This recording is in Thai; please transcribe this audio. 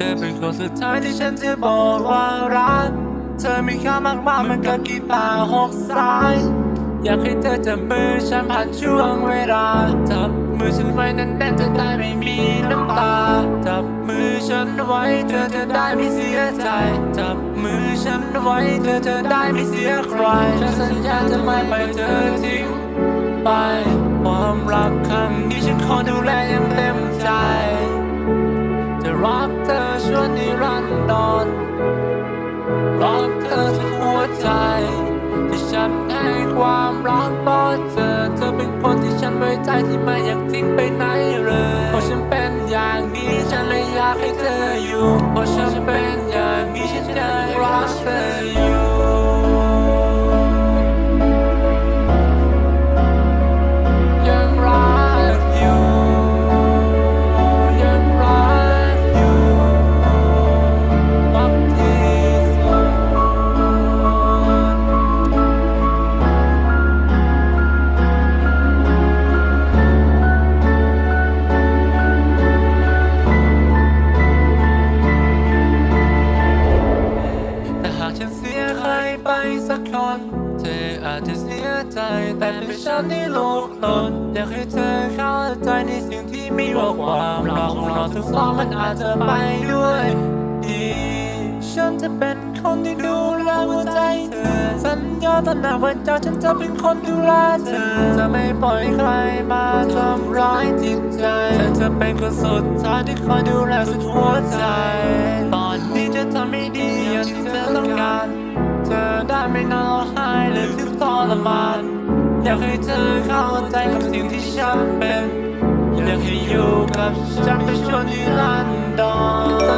ธอเป็นคนสุดท้ายที่ฉันจะบอกว่ารัก เธอมีค่ามากมากเหมันกับกีตาร์หกสาย อยากให้เธอจับมือฉันผ่านช่วงเวลา จับมือฉันไว้แน่นๆจะได้ไม่มีน้ำตา จับมือฉันไว้เธอจะได้ไม่เสียใจ จับมือฉันไว้เธอจะได้ไม่เสียใครฉันสัญญาจะไม่ไปเธอทิ้งไป ความรักครั้งนี้ฉันขอดูแลอย่าง นรรักเธอที่หัวใจ ที่ฉันให้ความรักต่อเธอ เธอเป็นคนที่ฉันไว้ใจที่ไม่อยากทิ้งไปไหนเลยเพราะฉันเป็นอย่างนี้ฉันเลยอยากให้เธออยู่เพราะฉันเป็นอย่างนี้ฉันยังรักเธออยู่ เสียใครไปสักคนเธออาจจะเสียใจ แต่เป็นฉันที่โลกหล่นอยากให้เธอเข้าใจในสิ่งที่มีว่าความรักของเราทั้งสองมันอาจจะไปด้วยดีฉันจะเป็นคนที่ดูแลหัวใจเธอ สัญญาต่อหน้าพระเจ้าฉันจะเป็นคนดูแลเธอ จะไม่ปล่อยใครมาทำร้ายจิตใจฉันจะเป็นคนสุดท้ายที่คอยดูแลสุดหัวใจ ตอนนี้จะทำให้ดีอย่างที่เธอต้องการ เธอได้ไม่นอนหายหรือทุกข์ทรมาน อยากให้เธอเข้าใจกับสิ่งที่ฉันเป็น อยากให้อยู่กับฉันไปชั่วนิรันดร